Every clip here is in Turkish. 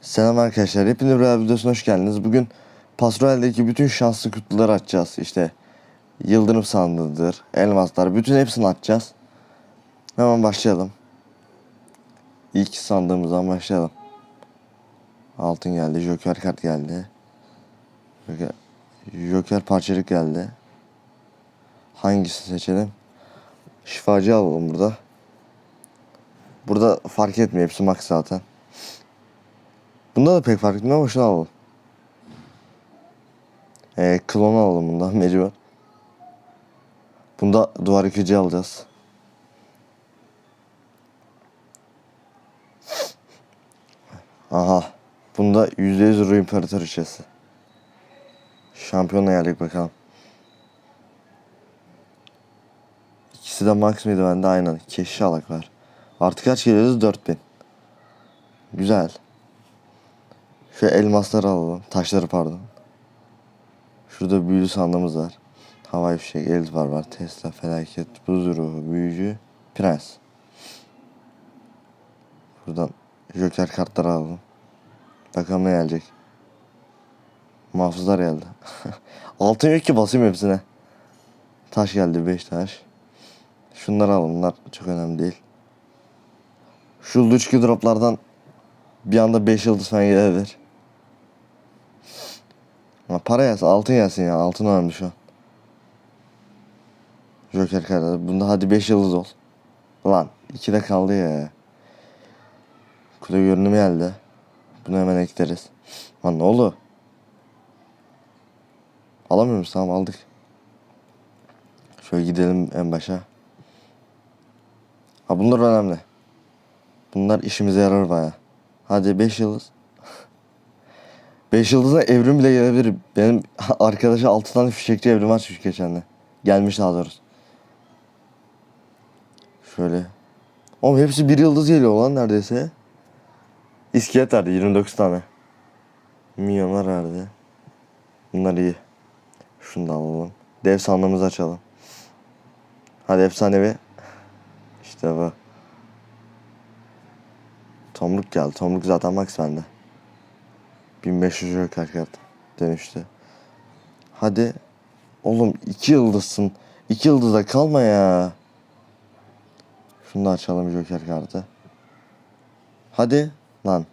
Selam arkadaşlar. Hepiniz bir videosuna hoş geldiniz. Bugün Pastoral'deki bütün şanslı kutuları açacağız. İşte Yıldırım sandığıdır, elmaslar, bütün hepsini açacağız. Hemen başlayalım. İlk sandığımızdan başlayalım. Altın geldi, Joker kart geldi. Joker, Joker parçacık geldi. Hangisini seçelim? Şifacı alalım burada. Burada fark etmiyor. Hepsi max zaten. Bunda da pek fark etmiyor ama şunu alalım. Ee, klon alalım bundan mecbur. Bunda duvar yıkıcı alacağız. Aha. Bunda %100 Ruh İmparator içesi. Şampiyona geldik bakalım. İkisi de max mıydı bende aynen. Keşiş alak var. Artık kaç geliyoruz? 4000. Güzel. Şu elmasları alalım. Taşları pardon. Şurada büyülü sandığımız var. Havai fişek, Eldivar var. Tesla, felaket, buz ruhu, büyücü, prens. Buradan Joker kartları alalım. Bakalım ne gelecek. Muhafızlar geldi. Altın yok ki basayım hepsine. Taş geldi 5 taş. Şunları alalım. Bunlar çok önemli değil. Şu Luchki droplardan bir anda 5 yıldız falan gelebilir. Ama para gelsin, altın gelsin ya. Altın önemli şu. Joker kartı. Bunda hadi 5 yıldız ol. Lan 2 de kaldı ya. Kutu görünümü geldi. Bunu hemen ekleriz. Lan ne oldu? Alamıyor musun? Tamam aldık. Şöyle gidelim en başa. Ha bunlar önemli. Bunlar işimize yarar baya. Hadi 5 yıldız. 5 yıldızla evrim bile gelebilir. Benim arkadaşa 6 tane fişekçi evrim açmış geçen de. Gelmiş daha doğrusu. Şöyle. Oğlum hepsi bir yıldız geliyor lan neredeyse. İskelet verdi 29 tane. Milyonlar verdi. Bunlar iyi. Şunu da alalım. Dev sandığımızı açalım. Hadi efsanevi. İşte bu. Tomruk geldi. Tomruk zaten max bende. 1500 euro kaç kart dönüştü. Hadi. Oğlum iki yıldızsın. İki yıldızda kalma ya. Şunu da açalım Joker kartı. Hadi lan.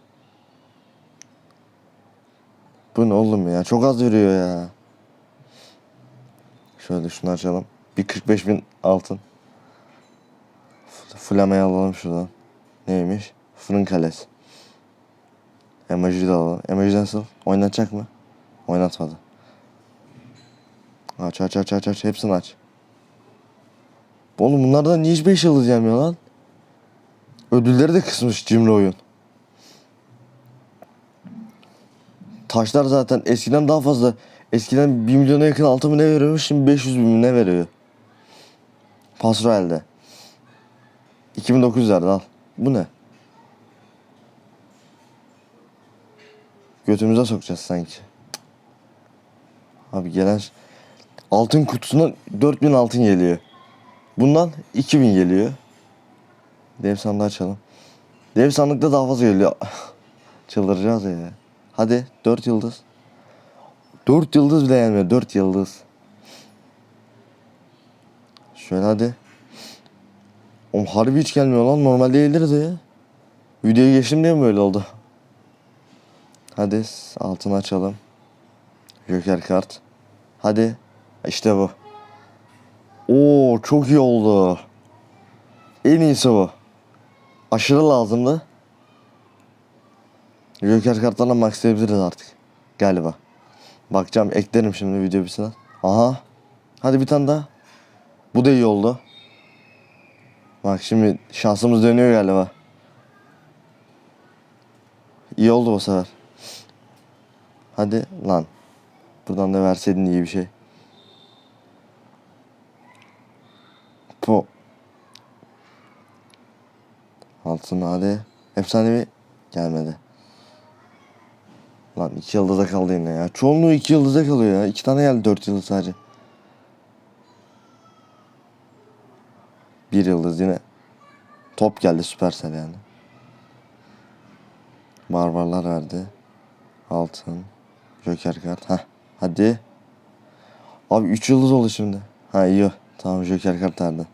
Bu ne oğlum ya? Çok az veriyor ya. Şöyle şunu açalım. Bir 45 bin altın. Flame'yi alalım şuradan. Neymiş? Fırın kalesi. Emoji de alalım. Emoji nasıl? Oynatacak mı? Oynatmadı. Aç aç aç aç aç. Hepsini aç. Oğlum bunlardan niye hiç 5 yıldız gelmiyor lan? Ödülleri de kısmış cimri oyun. Taşlar zaten eskiden daha fazla. Eskiden 1 milyona yakın altın mı ne veriyormuş şimdi 500 bin ne veriyor. Pasroel'de. 2900 verdi al. Bu ne? Götümüze sokacağız sanki. Abi gelen altın kutusuna 4000 altın geliyor. Bundan 2000 geliyor. Dev sandığı açalım. Dev sandıkta daha fazla geliyor. Çıldıracağız ya. Hadi 4 yıldız. 4 yıldız bile gelmiyor. 4 yıldız. Şöyle hadi. Oğlum harbi hiç gelmiyor lan. Normal değildir de ya. Videoyu geçtim diye mi böyle oldu? Hadi altını açalım. Joker kart. Hadi. İşte bu. Oo çok iyi oldu. En iyisi bu. Aşırı lazımdı. Joker kartlarla maxlayabiliriz artık. Galiba. Bakacağım eklerim şimdi video bitsin. Aha. Hadi bir tane daha. Bu da iyi oldu. Bak şimdi şansımız dönüyor galiba. İyi oldu bu sefer. Hadi lan. Buradan da verseydin iyi bir şey. Po. Altın hadi. Efsanevi gelmedi. Lan iki yıldıza kaldı yine ya. Çoğunluğu iki yıldıza kalıyor ya. İki tane geldi dört yıldız sadece. Bir yıldız yine. Top geldi Supercell yani. Barbarlar verdi. Altın. Joker kart. Heh. Hadi. Abi 3 yıldız oldu şimdi. Ha iyi. Tamam Joker kart verdi.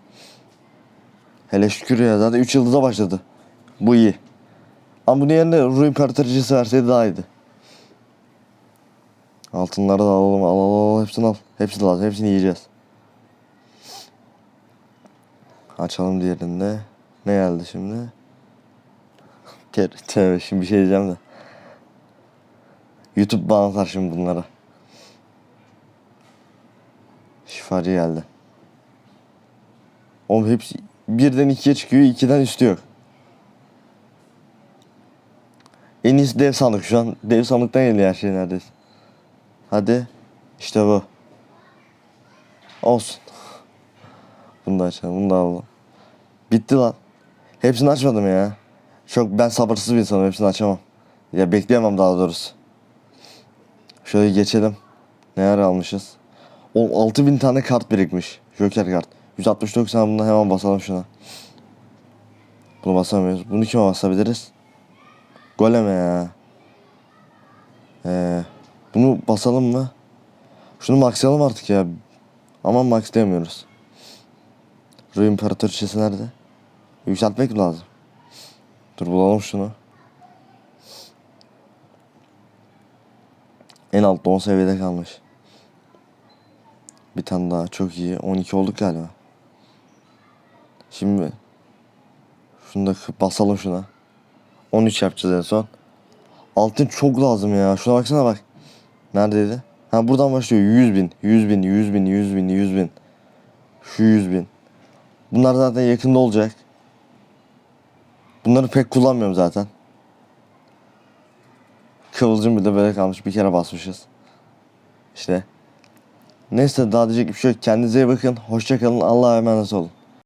Hele şükür ya zaten 3 yıldıza başladı. Bu iyi. Ama bunun yerine Ruh İmparatoricisi verseydi daha iyiydi. Altınları da alalım. Al al al. Hepsini al. Hepsini lazım. Hepsini yiyeceğiz. Açalım diğerinde. Ne geldi şimdi? Tövbe şimdi bir şey diyeceğim de. YouTube bana atar şimdi bunlara. Şifacı geldi. Oğlum hepsi birden ikiye çıkıyor, ikiden üstü yok. En iyisi dev sandık şu an. Dev sandıktan geliyor her şey neredeyse. Hadi. İşte bu. Olsun. Bunu da açalım, bunu da alalım. Bitti lan. Hepsini açmadım ya. Çok ben sabırsız bir insanım. Hepsini açamam. Ya bekleyemem daha doğrusu. Şöyle geçelim. Ne ara almışız? Oğlum 6000 tane kart birikmiş. Joker kart. 169 tane bundan hemen basalım şuna. Bunu basamıyoruz. Bunu kime basabiliriz? Goleme ya. Ee, bunu basalım mı? Şunu maxlayalım artık ya. Ama maxlayamıyoruz. Ruh İmparatoriçesi nerede? Yükseltmek lazım? Dur bulalım şunu. En altta 10 seviyede kalmış. Bir tane daha çok iyi. 12 olduk galiba. Şimdi şunu da basalım şuna. 13 yapacağız en son. Altın çok lazım ya. Şuna baksana bak. Neredeydi? Ha buradan başlıyor. 100 bin, 100 bin, 100 bin, 100 bin, 100 bin. Şu 100 bin. Bunlar zaten yakında olacak. Bunları pek kullanmıyorum zaten. Kıvılcım bile böyle kalmış. Bir kere basmışız. İşte. Neyse daha diyecek bir şey yok. Kendinize iyi bakın. Hoşça kalın. Allah'a emanet olun.